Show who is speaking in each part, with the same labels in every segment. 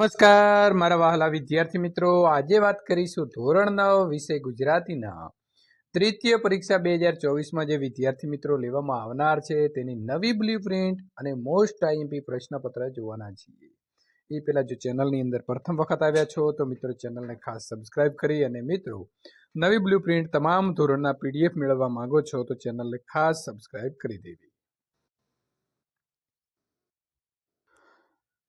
Speaker 1: નમસ્કાર, મારા વહાલા વિદ્યાર્થી મિત્રો. આજે વાત કરીશું ધોરણ નવ વિષય ગુજરાતીના. તૃતીય પરીક્ષા બે હજાર ચોવીસમાં જે વિદ્યાર્થી મિત્રો લેવામાં આવનાર છે, તેની નવી બ્લુ પ્રિન્ટ અને મોસ્ટ આઈએમપી પ્રશ્નપત્ર જોવાના છીએ. એ પહેલાં જો ચેનલની અંદર પ્રથમ વખત આવ્યા છો, તો મિત્રો ચેનલને ખાસ સબસ્ક્રાઇબ કરી અને મિત્રો, નવી બ્લુ પ્રિન્ટ તમામ ધોરણના પીડીએફ મેળવવા માંગો છો, તો ચેનલને ખાસ સબસ્ક્રાઇબ કરી દેવી.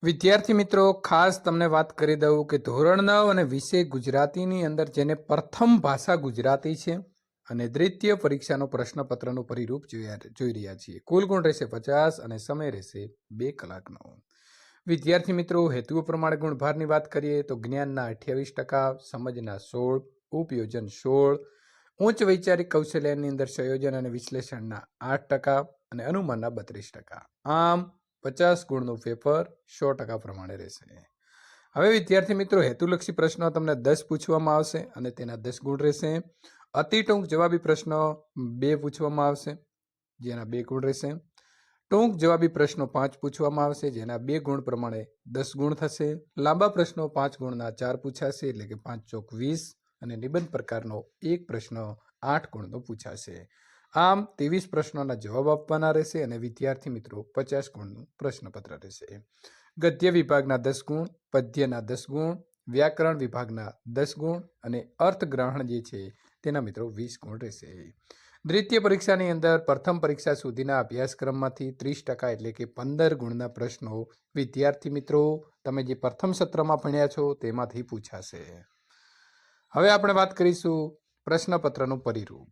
Speaker 1: વિદ્યાર્થી મિત્રો, ખાસ તમને વાત કરી દઉં કે ધોરણ નવ અને વિષય ગુજરાતીની અંદર, જેને પ્રથમ ભાષા ગુજરાતી છે અને દ્વિતીય પરીક્ષાનો પ્રશ્નપત્રનું પરિરૂપ જોયા જોઈ રહ્યા છીએ. કુલ ગુણ રહેશે પચાસ અને સમય રહેશે બે કલાકનો. વિદ્યાર્થી મિત્રો, હેતુઓ પ્રમાણે ગુણભારની વાત કરીએ તો જ્ઞાનના અઠ્યાવીસ ટકા, સમજના સોળ, ઉપયોજન સોળ, ઉચ્ચ વૈચારિક કૌશલ્યની અંદર સંયોજન અને વિશ્લેષણના આઠ ટકા અને અનુમાનના બત્રીસ ટકા. આમ પચાસ ગુણનું પેપર સો ટકા પ્રમાણે રહેશે. હવે વિદ્યાર્થી મિત્રો, હેતુલક્ષી પ્રશ્નો તમને દસ પૂછવામાં આવશે અને તેના દસ ગુણ રહેશે. અતિ ટૂંક જવાબી પ્રશ્નો બે પૂછવામાં આવશે, જેના બે ગુણ રહેશે. ટૂંક જવાબી પ્રશ્નો પાંચ પૂછવામાં આવશે, જેના બે ગુણ પ્રમાણે દસ ગુણ થશે. લાંબા પ્રશ્નો પાંચ ગુણના ચાર પૂછાશે, એટલે કે પાંચ ચોક વીસ, અને નિબંધ પ્રકારનો એક પ્રશ્ન આઠ ગુણનો પૂછાશે. આમ, ત્રેવીસ પ્રશ્નોના જવાબ આપવાના રહેશે અને વિદ્યાર્થી મિત્રો પચાસ ગુણનું પ્રશ્નપત્ર રહેશે. ગદ્ય વિભાગના દસ ગુણ, પદ્યના દસ ગુણ, વ્યાકરણ વિભાગના દસ ગુણ અને અર્થગ્રહણ જે છે તેના મિત્રો વીસ ગુણ રહેશે. દ્વિતીય પરીક્ષાની અંદર પ્રથમ પરીક્ષા સુધીના અભ્યાસક્રમમાંથી ત્રીસ ટકા એટલે કે પંદર ગુણના પ્રશ્નો વિદ્યાર્થી મિત્રો તમે જે પ્રથમ સત્રમાં ભણ્યા છો તેમાંથી પૂછાશે. હવે આપણે વાત કરીશું પ્રશ્નપત્રનું પરિરૂપ.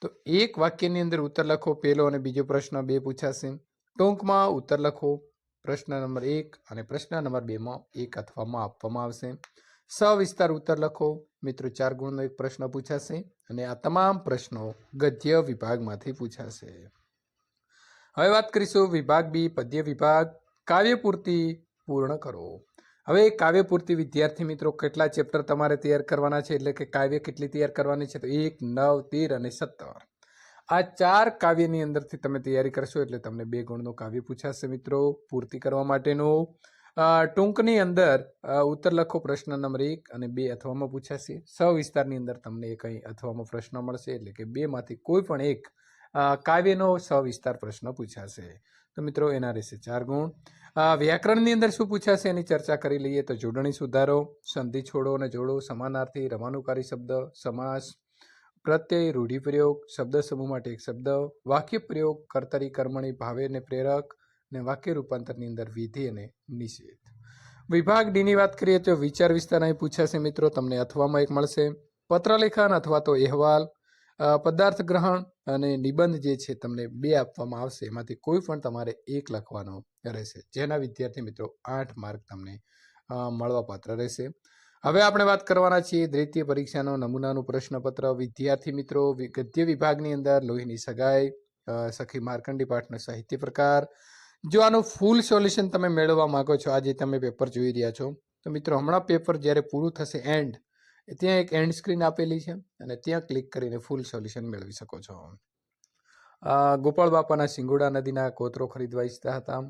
Speaker 1: તો એક વાક્યની અંદર ઉત્તર લખો પહેલો અને બીજો પ્રશ્ન બે પૂછાશે. ટૂંકમાં ઉત્તર લખો, પ્રશ્ન નંબર એક અને પ્રશ્ન નંબર બેમાં એક અથવામાં આપવામાં આવશે. સવિસ્તાર ઉત્તર લખો. મિત્રો, ચાર ગુણનો એક પ્રશ્ન પૂછાશે અને આ તમામ પ્રશ્નો ગદ્ય વિભાગમાંથી પૂછાશે. હવે વાત કરીશું વિભાગ બી, પદ્ય વિભાગ. કાવ્ય પૂર્તિ પૂર્ણ કરો. હવે કાવ્ય પૂર્તિ વિદ્યાર્થી મિત્રો કેટલા ચેપ્ટર તમારે તૈયાર કરવાના છે? એટલે કે કાવ્ય કેટલી તૈયાર કરવાની છે? તો એક, નવ, તેર અને સત્તર. આ ચાર કાવ્યની અંદરથી તમે તૈયારી કરશો એટલે તમને બે ગુણનું કાવ્ય પૂછાશે મિત્રો પૂર્તિ કરવા માટેનું. ટૂંકની અંદર ઉત્તર લખો પ્રશ્ન નંબર એક અને બે અથવામાં પૂછાશે. સવિસ્તારની અંદર તમને એક અહીં અથવામાં પ્રશ્ન મળશે એટલે કે બેમાંથી કોઈ પણ એક કાવ્યનો સવિસ્તાર પ્રશ્ન પૂછાશે. તો મિત્રો એના રહેશે ચાર ગુણ. વ્યાકરણની અંદર શું પૂછાશે એની ચર્ચા કરી લઈએ તો જોડણી સુધારો, સંધિ છોડો અને જોડો, સમાનાર્થી, રમાનુકારી શબ્દ, સમાસ, પ્રત્યય, રૂઢિપ્રયોગ, શબ્દ સમૂહ માટે એક શબ્દ, વાક્ય પ્રયોગ, કર્તરી, કર્મણી, ભાવે ને પ્રેરક અને વાક્ય રૂપાંતરની અંદર વિધિ અને નિષેધ. વિભાગ ડીની વાત કરીએ તો વિચાર વિસ્તાર અહીં પૂછાશે મિત્રો, તમને અથવામાં એક મળશે. પત્રલેખન અથવા તો અહેવાલ પદાર્થ ગ્રહણ અને નિબંધ જે છે તમને બે આપવામાં આવશે, એમાંથી કોઈ પણ તમારે એક લખવાનો રહેશે. જેના વિદ્યાર્થી મિત્રો આઠ માર્ક તમને મળવા મળવાપાત્ર રહેશે. હવે આપણે વાત કરવાના છીએ દ્વિતીય પરીક્ષાનો નમૂનાનું પ્રશ્નપત્ર. વિદ્યાર્થી મિત્રો ગદ્ય વિભાગની અંદર લોહીની સગાઈ સખી માર્કંડી પાઠનો સાહિત્ય પ્રકાર. જો આનું ફૂલ સોલ્યુશન તમે મેળવવા માંગો છો, આજે તમે પેપર જોઈ રહ્યા છો. તો મિત્રો, હમણાં પેપર જ્યારે પૂરું થશે એન્ડ ત્યાં એક એન્ડ સ્ક્રીન આપેલી છે અને ત્યાં ક્લિક કરીને ફૂલ સોલ્યુશન મેળવી શકો છો. ગોપાળ બાપાના સિંગોડા નદીના કોતરો ખરીદવા ઈચ્છતા હતા.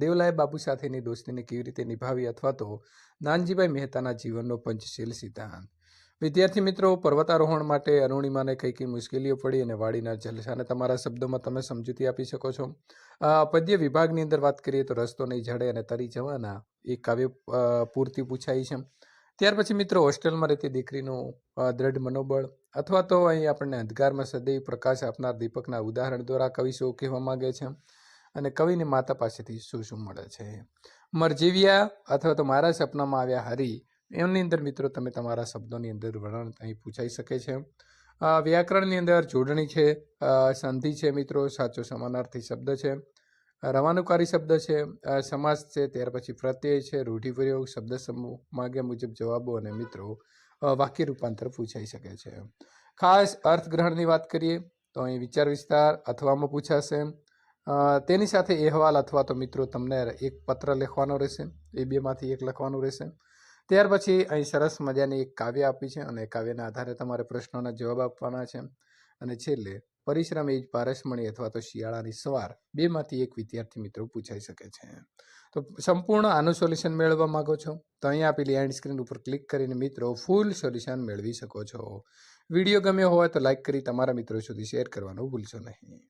Speaker 1: દેવલાએ બાપુ સાથેની દોસ્તીને કેવી રીતે નિભાવી અથવા તો નાનજીભાઈ મહેતાના જીવનનો પંચશીલ સિદ્ધાંત વિદ્યાર્થી મિત્રો, પર્વતારોહણ માટે અરુણિમાને કઈ કઈ મુશ્કેલીઓ પડી અને વાડીના જલસાને તમારા શબ્દોમાં તમે સમજૂતી આપી શકો છો. પદ્ય વિભાગની અંદર વાત કરીએ તો રસ્તો નહીં જડે અને તરી જવાના એક કાવ્ય પૂરતી પૂછાઈ છે. ત્યાર પછી મિત્રો હોસ્ટેલમાં રહેતી દીકરીનું દ્રઢ મનોબળ અથવા તો અહીં આપણને અંધકારમાં સદૈવ પ્રકાશ આપનાર દીપકના ઉદાહરણ દ્વારા કવિ શું કહેવા માગે છે અને કવિને માતા પાસેથી શું શું મળે છે? મરજીવ્યા અથવા તો મારા સપનામાં આવ્યા હરી, એમની અંદર મિત્રો તમે તમારા શબ્દોની અંદર વર્ણન અહીં પૂછાઈ શકે છે. વ્યાકરણની અંદર જોડણી છે સંધિ છે મિત્રો, સાચો સમાનાર્થી શબ્દ છે. રવાનુકારી શબ્દ છે સમાસ છે, ત્યાર પછી પ્રત્યય છે, રૂઢિપ્રયોગ શબ્દ સમૂહ માગ્યા મુજબ જવાબો અને મિત્રો વાક્ય રૂપાંતર પૂછાઈ શકે છે. ખાસ અર્થગ્રહણની વાત કરીએ, તો અહીં વિચાર વિસ્તાર અથવામાં પૂછાશે. તેની સાથે અહેવાલ અથવા તો મિત્રો તમને એક પત્ર લખવાનો રહેશે, એ બેમાંથી એક લખવાનું રહેશે. ત્યાર પછી અહીં સરસ મજાની એક કાવ્ય આપી છે અને કાવ્યના આધારે તમારે પ્રશ્નોના જવાબ આપવાના છે. અને છેલ્લે, પરિશ્રમ એ જ પારસમણી અથવા તો શિયાળાની સવાર. બેમાંથી એક વિદ્યાર્થી મિત્રો પૂછાઈ શકે છે. તો સંપૂર્ણ આનું સોલ્યુશન મેળવવા માગો છો? તો અહીંયા આપેલી એન્ડ સ્ક્રીન ઉપર ક્લિક કરીને મિત્રો ફૂલ સોલ્યુશન મેળવી શકો છો. વીડિયો ગમ્યો હોય તો લાઇક કરી તમારા મિત્રો સુધી શેર કરવાનું ભૂલશો નહીં.